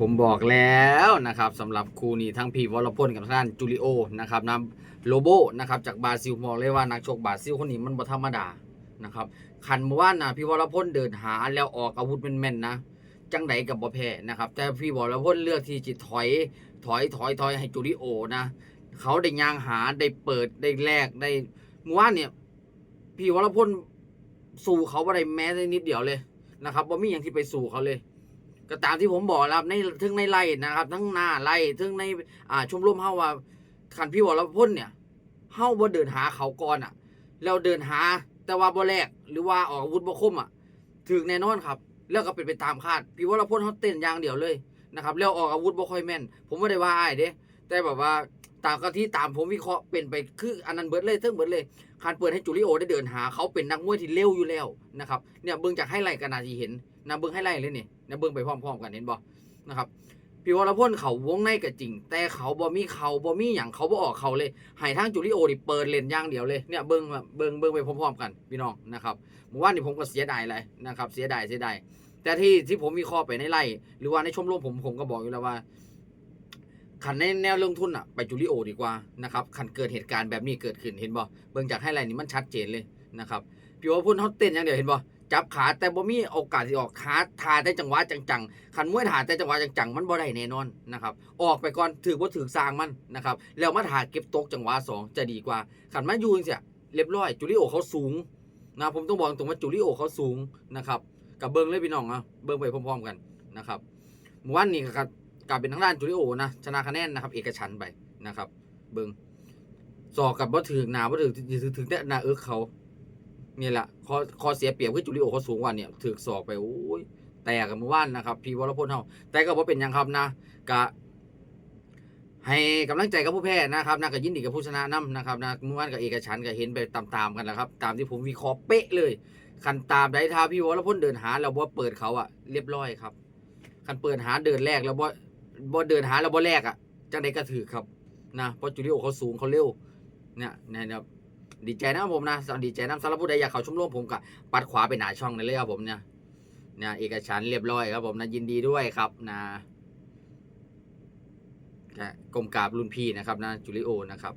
ผมบอกแล้วนะครับสำหรับคู่นี้ทั้งพี่วรพลกับทางด้านจูริโอนะครับนะโลโบนะครับจากบราซิลบอกเลยว่านักชกบราซิลคนนี้มันบ่ธรรมดานะครับคันเมื่านะพี่วรพลเดินหาแล้วออกอาวุธแม่นๆนะจังไดกับบ่แพ้นะครับ แต่พี่วรพลเลือกที่จะถอยถอยถอยถอยให้จูริโอนะเขาได้ย่างหาได้เปิดได้แลกได้เมื่อวานเนี่ย พี่วรพลสู่เขาบ่ได้แม้แต่นิดเดียวเลยนะครับบ่มีอย่างที่ไปสู่เขาเลย ก็ตามที่ผมบอกแล้วครับในทั้งในไล่นะครับ ทั้งหน้าไล่ทั้งในอ่าชมรมเฮาว่าขันพี่วรพลเนี่ยเฮาบ่เดินหาเขาก่อนอะแล้วเดินหาแต่ว่าบ่แลกหรือว่าออกอาวุธบ่คมอะถึงแน่นอนครับ แล้วก็เป็นไปตามคาด พี่ว่าเราพ่นเขาเต้นอย่างเดียวเลยนะครับแล้วออกอาวุธบ่ค่อยแม่น ผมไม่ได้ว่าอ้ายเด้แต่แบบว่า ตามกที่ตามผมวิเคราะห์เป็นไปคืออันนั้นเบิดเลยเทั้งเบิดเลยคันเปิดให้จูริโอได้เดินหาเขาเป็นนักมวยที่เร็วอยู่แล้วนะครับเนี่ยเบิ่งจากให้ไล่กันนาทีเห็นนะเบิ่งให้ไล่เลยนี่นะเบิ่งไปพร้อมๆกันเห็นบ่นะครับพี่วรพลเขาวงในก็จริง แต่เขาบ่มีเขาบ่มีหยังเขาบ่ออกเขาเลยให้ทางจูริโอนี่เปิดเลนย่างเดียวเลยเนี่ยเบิ่งเบิ่งเบิ่งไปพร้อมๆกันพี่น้องนะครับเมื่อวานนี้ผมก็เสียดายเลยนะครับเสียดายเสียดายแต่ที่ที่ผมวิเคราะห์ไปในไล่หรือว่าในชมรมผมผมก็บอกอยู่แล้วว่า ขันในแนวลงทุนอะไปจูริโอดีกว่านะครับขันเกิดเหตุการณ์แบบนี้เกิดขึ้นเห็นบ่เบิ่งจากให้ไล่นี่มันชัดเจนเลยนะครับพี่ว่าพุ่นเขาเต้นอย่างเดียวเห็นบ่จับขาแต่บ่มีโอกาสที่ออกขาทาแต่จังหวะจังๆขันมวยถาแต่จังหวะจังๆ มันบ่ได้แน่นอนนะครับออกไปก่อนถือว่าถือสร้างมันนะครับแล้วมาถาเก็บตกจังหวะสองจะดีกว่าขันมายู่จังซี่เรียบร้อยจูริโอเขาสูงนะผมต้องบอกตรงว่าจูริโอเขาสูงนะครับกับเบิ้งเลยพี่น้องอะเบิ้งไปพร้อมๆกันนะครับวานนี้ครับ กลับเป็นทางด้านจูริโอนะชนะคะแนนนะครับ เอกฉันไปนะครับ เบิงสอกกับว่าถือหนาว่าถือถือถึงแต่หนาเอิกเขานี่แหละคอคอเสียเปรียบคือจูริโอเขาสูงกว่าเนี่ยถือสอกไปโอ้ยแต่กับเมื่อวานนะครับ พี่วรพลเฮาแต่ก็บ่เป็นยังครับนะกะให้กำลังใจกับผู้แพ้นะครับนะก็ยินดีกับผู้ชนะนํนะครับนะเมื่อวานกับเอกฉันก็เห็นไปตามๆกันแหล้วครับ ตามที่ผมวิเคราะห์เป๊ะเลยคันตามได้ท้าพี่วรพลเดินหาแล้วบ่เปิดเขาอะเรียบร้อยครับคันเปิดหาเดินแรกแล้วบ่ บอเดินหาแล้วบอแรกอะจังไดก็ถือครับนะเพราะจูริโอเขาสูงเขาเร็วเนี่ยนะครับดีใจนะผมนะดีใจนะสำหรับผู้ใดอยากเข้าชมรมผมกับปัดขวาไปหนาช่องนั่นเลยครับผมเนี่ยเนี่ยเอกฉันเรียบร้อยครับผมนะยินดีด้วยครับนะก็กรมกราบรุ่นพี่นะครับนะจูริโอนะครับ